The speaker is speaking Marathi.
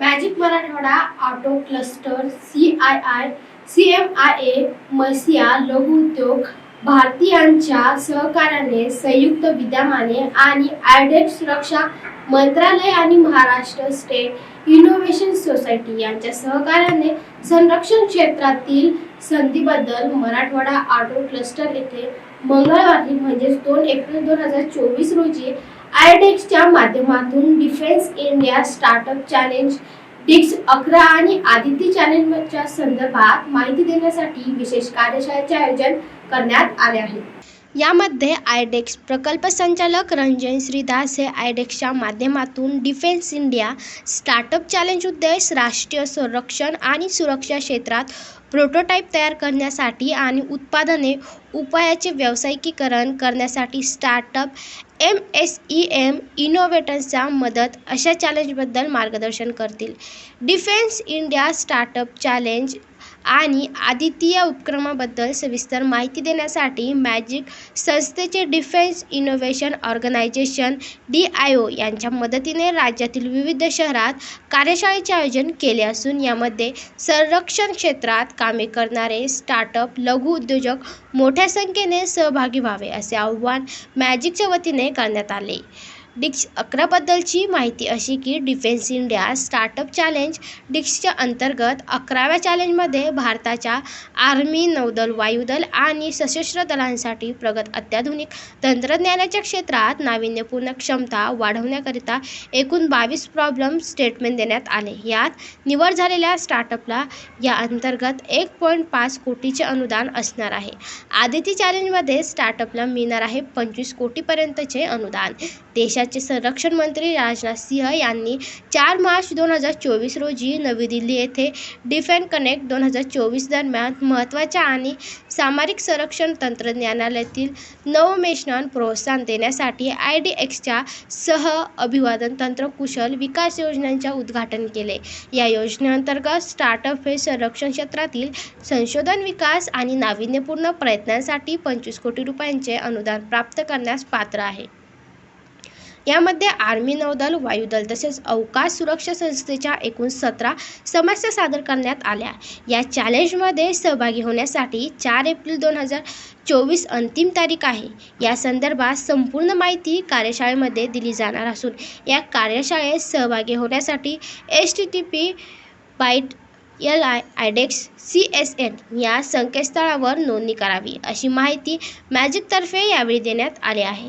Magic Marathwada auto cluster C I I C M I A MASSIA लघु उद्योग भारतीयांच्या सहकार्याने संयुक्त विद्यमाने आणि आयडेक्स सुरक्षा मंत्रालय आणि महाराष्ट्र स्टेट इनोव्हेशन सोसायटी यांच्या सहकार्याने संरक्षण क्षेत्रातील संधीबद्दल मराठवाडा ऑटो क्लस्टर येथे मंगळवारी म्हणजेच दोन एप्रिल दोन हजार चोवीस रोजी आयटेक्सच्या माध्यमातून defence India startup challenge DISC अकरा आणि आदित्य चॅलेंजच्या संदर्भात माहिती देण्यासाठी विशेष कार्यशाळेचे आयोजन करण्यात आले आहे. यामध्ये आयडेक्स प्रकल्प संचालक रंजन श्रीदास हे आयडेक्सच्या माध्यमातून डिफेन्स इंडिया स्टार्टअप चॅलेंज उद्देश राष्ट्रीय संरक्षण आणि सुरक्षा क्षेत्रात प्रोटोटाईप तयार करण्यासाठी आणि उत्पादने उपायाचे व्यावसायिकीकरण करण्यासाठी startup M S M E इनोव्हेटर्सचा मदत अशा चॅलेंजबद्दल मार्गदर्शन करतील. डिफेन्स इंडिया स्टार्टअप चॅलेंज आणि आदिती या उपक्रमाबद्दल सविस्तर माहिती देण्यासाठी मॅजिक संस्थेचे defence innovation organisation D I O यांच्या मदतीने राज्यातील विविध शहरात कार्यशाळेचे आयोजन केले असून यामध्ये संरक्षण क्षेत्रात कामे करणारे स्टार्टअप लघु उद्योजक मोठ्या संख्येने सहभागी व्हावे असे आव्हान मॅजिकच्या वतीने करण्यात आले. डिक्स अकराबद्दलची माहिती अशी की डिफेन्स इंडिया स्टार्टअप चॅलेंज डिक्सच्या अंतर्गत अकराव्या चॅलेंजमध्ये भारताच्या आर्मी नौदल वायुदल आणि सशस्त्र दलांसाठी प्रगत अत्याधुनिक तंत्रज्ञानाच्या क्षेत्रात नाविन्यपूर्ण क्षमता वाढवण्याकरिता एकूण बावीस प्रॉब्लेम स्टेटमेंट देण्यात आले. यात निवड झालेल्या स्टार्टअपला या अंतर्गत एक पॉईंट पाच कोटीचे अनुदान असणार आहे. आदिती चॅलेंजमध्ये स्टार्टअपला मिळणार आहे पंचवीस कोटीपर्यंतचे अनुदान. देशाचे संरक्षण मंत्री राजनाथ सिंह यांनी चार मार्च दोन हजार चोवीस रोजी नवी दिल्ली येथे डिफेन कनेक्ट दोन हजार चोवीस दरम्यान महत्त्वाच्या आणि सामरिक संरक्षण तंत्रज्ञानालयातील नवमेषणान प्रोत्साहन देण्यासाठी आय डी एक्सच्या सह अभिवादन तंत्र कुशल विकास योजनांचे उद्घाटन केले. या योजनेअंतर्गत स्टार्टअप हे संरक्षण क्षेत्रातील संशोधन विकास आणि नाविन्यपूर्ण प्रयत्नांसाठी पंचवीस कोटी रुपयांचे अनुदान प्राप्त करण्यास पात्र आहे. यामध्ये आर्मी नौदल वायुदल तसेच अवकाश सुरक्षा संस्थेच्या एकूण सतरा समस्या सादर करण्यात आल्या. या चॅलेंजमध्ये सहभागी होण्यासाठी चार एप्रिल दोन हजार चोवीस अंतिम तारीख आहे. या संदर्भात संपूर्ण माहिती कार्यशाळेमध्ये दिली जाणार असून या कार्यशाळेत सहभागी होण्यासाठी H T T P bite L I iDEX C S N या संकेतस्थळावर नोंदणी करावी अशी माहिती मॅजिकतर्फे यावेळी देण्यात आली आहे.